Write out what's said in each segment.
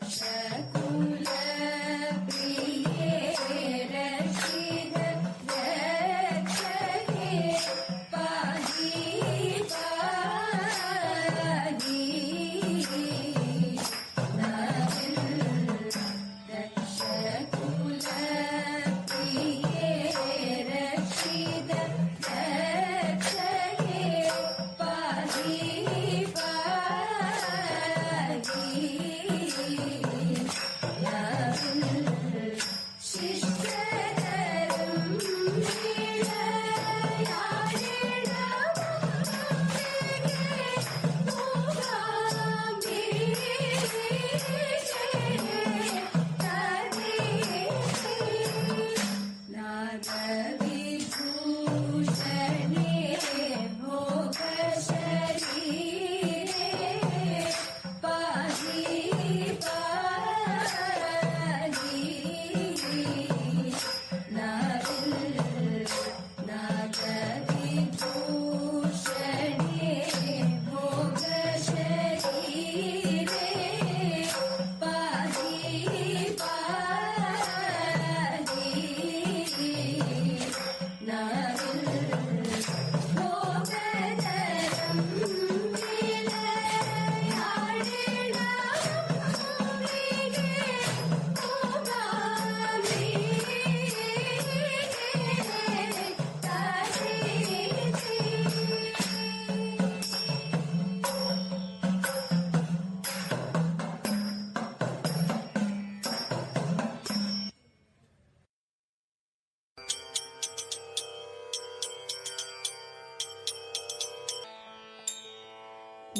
Krishna.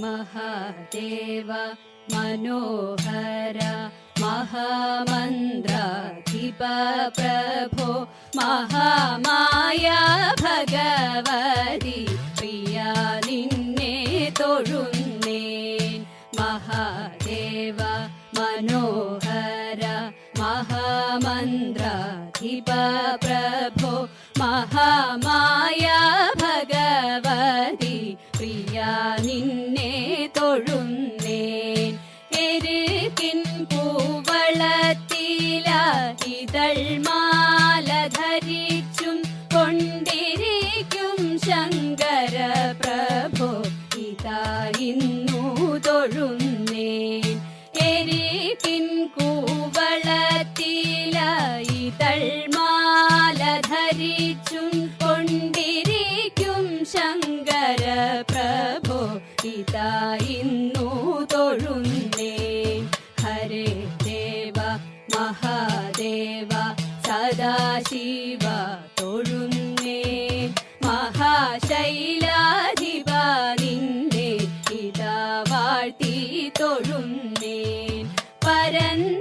Mahadev मनोहर महामन्त्राधिप प्रभो महामाया भगवति प्रिया निन्ने तोळुन्ने महादेव मनोहर महामन्त्राधिप प्रभो महामाया എരികിൻ കൂവളത്തില ഇതൾ മാല ധരിച്ചും കൊണ്ടിരിക്കും ശങ്കര പ്രഭോ. ഇതാ ഇന്നു തൊഴുന്നേൻ. ഹരേ ദേവ മഹാദേവ സദാശിവ തൊഴുന്നേ മഹാശൈലാധിപ പരന്നീടും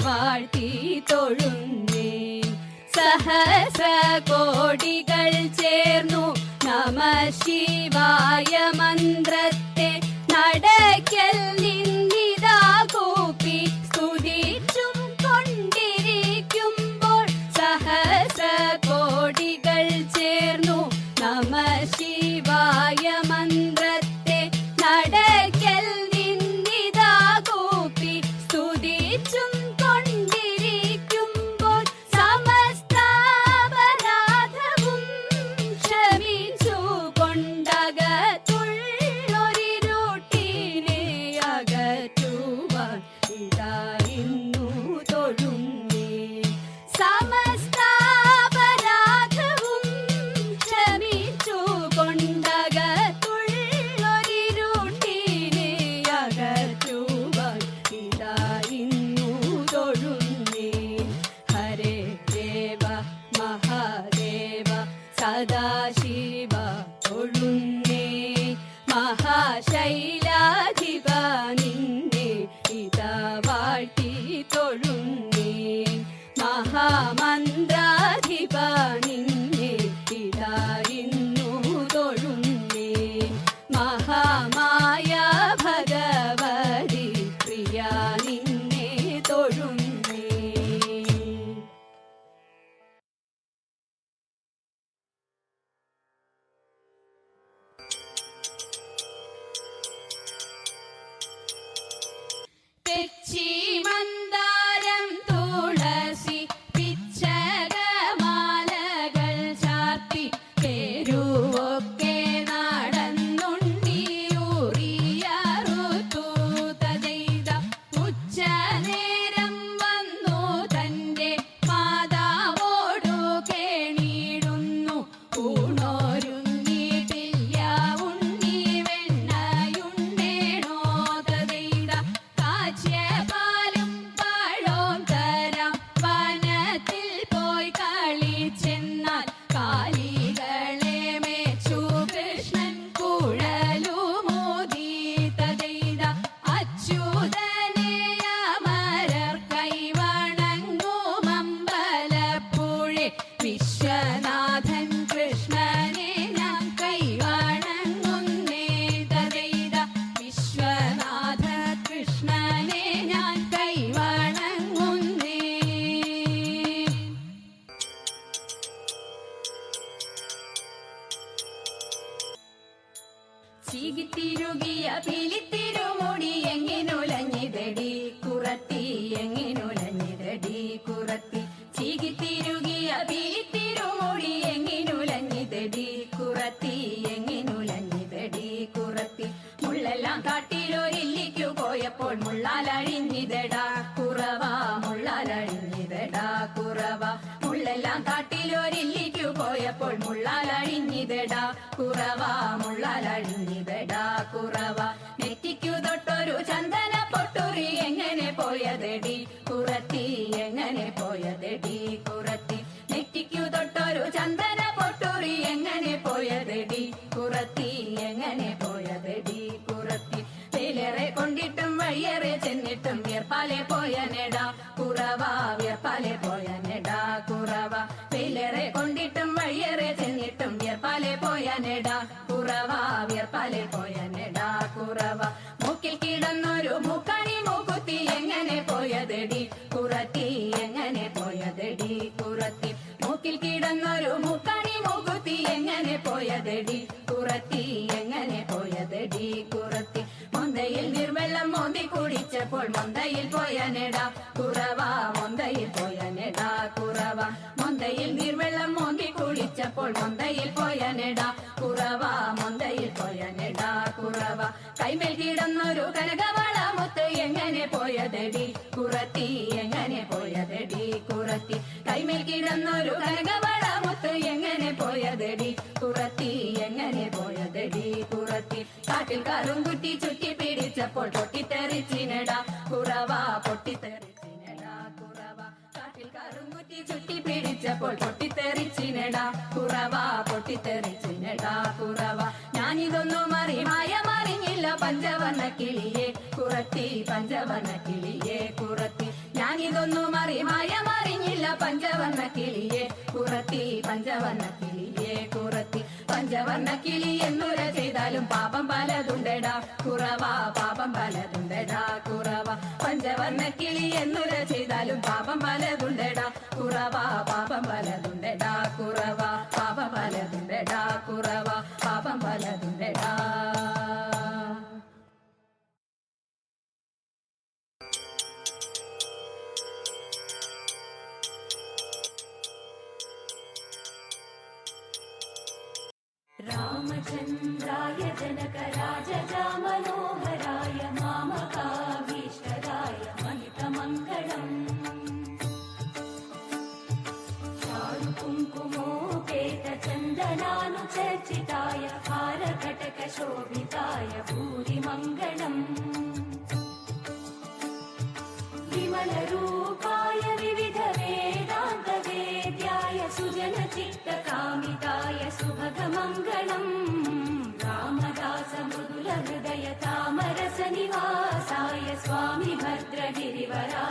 വാഴ്ത്തി തൊഴുന്നേ. കോടികൾ ചേർന്നു നമ ശിവായ മന്ത്രത്തെ திருச்சி കാട്ടിലൊരില്ലിക്കു പോയപ്പോൾ മുള്ളാലഴിഞ്ഞിതടാ കുറവ മുള്ളാലഴിഞ്ഞിതടാ കുറവ. മുള്ളെല്ലാം കാട്ടിലൊരില്ലിക്കു പോയപ്പോൾ മുള്ളാലഴിഞ്ഞിതടാ കുറവ മുള്ളാലഴിഞ്ഞിതടാ. പോയനെടാ കുറവ വിയർപ്പാലെ പോയനെടാ കുറവ തേലേറെ കൊണ്ടിട്ടും വഴിയേറെ ചെന്നിട്ടും വിയർപ്പാലെ പോയനെടാ കുറവ വിയർപ്പാലെ പോയനെടാ കുറവ മൂക്കിൽ കിടന്നൊരു മൂക്കണി മൂക്കുത്തി എങ്ങനെ പോയതെടി? കുറത്തി എങ്ങനെ പോയതെടി? കുറത്തി. മൂക്കിൽ കിടന്നൊരു മൂക്കണി മൂക്കുത്തി എങ്ങനെ പോയതെടി? കുറത്തി എങ്ങനെ പോയതെടി? കുറത്തി. കുടിച്ചപ്പോൾ മൊന്തയിൽ പോയനെടാ. കുറവ മൊന്തയിൽ പോയനെടാ കുറവ. മൊന്തയിൽ നീർവെള്ളം മോങ്ങി കുടിച്ചപ്പോൾ മൊന്തയിൽ പോയനെടാ. കുറവ മൊന്തയിൽ പോയനെടാ കുറവ. കൈമേൽ കിടന്നൊരു കനകവാള എങ്ങനെ പോയതടി? കുറത്തി എങ്ങനെ പോയതടി? കുറത്തി. കൈമേൽ കിടന്നൊരു കനകവള മുത്ത് എങ്ങനെ പോയതടി? കുറത്തി എങ്ങനെ പോയതടി? കുറത്തി. കാട്ടിൽ കറും കുറ്റി ചുറ്റി പിടിച്ചപ്പോൾ പൊട്ടിത്തെറിച്ചിനടാ. കുറവ പൊട്ടിത്തെറിച്ചിനടാ. കുറവ. കാട്ടിൽ കറും കുറ്റി ചുറ്റി പിടിച്ചപ്പോൾ പൊട്ടിത്തെറിച്ചിനടാ. കുറവ പൊട്ടിത്തെറിച്ചിനടാ. കുറവ. ഞാനിതൊന്നും അറി മയമറിഞ്ഞില്ല. പഞ്ചവർണ കിളിയെ കുറത്തി പഞ്ചവർണ കിളിയെ കുറത്തി. ഞാനിതൊന്നും അറി മയമറിഞ്ഞില്ല. പഞ്ചവർണ കിളിയെ കുറത്തി പഞ്ചവർണ കിളിയെ കുറത്തി. പഞ്ചവർണ കിളി എന്നുര ചെയ്താലും പാപം പലതുണ്ടടാ. കുറവ പാപം പലതുണ്ടടാ. കുറവ. പഞ്ചവർണ കിളി എന്നുര ചെയ്താലും പാപം പലതുണ്ടടാ. കുറവ कुङ्कुमोपेत चन्दनानुचर्चिताय हारकटकशोभिताय भूरिमङ्गलम् विमलरूपाय विविधवेदान्तवेद्याय सुजनचित्तकामिताय सुभगमङ्गलम् रामदास मृदुलहृदय तामरसनिवासाय स्वामि भद्रगिरिवरा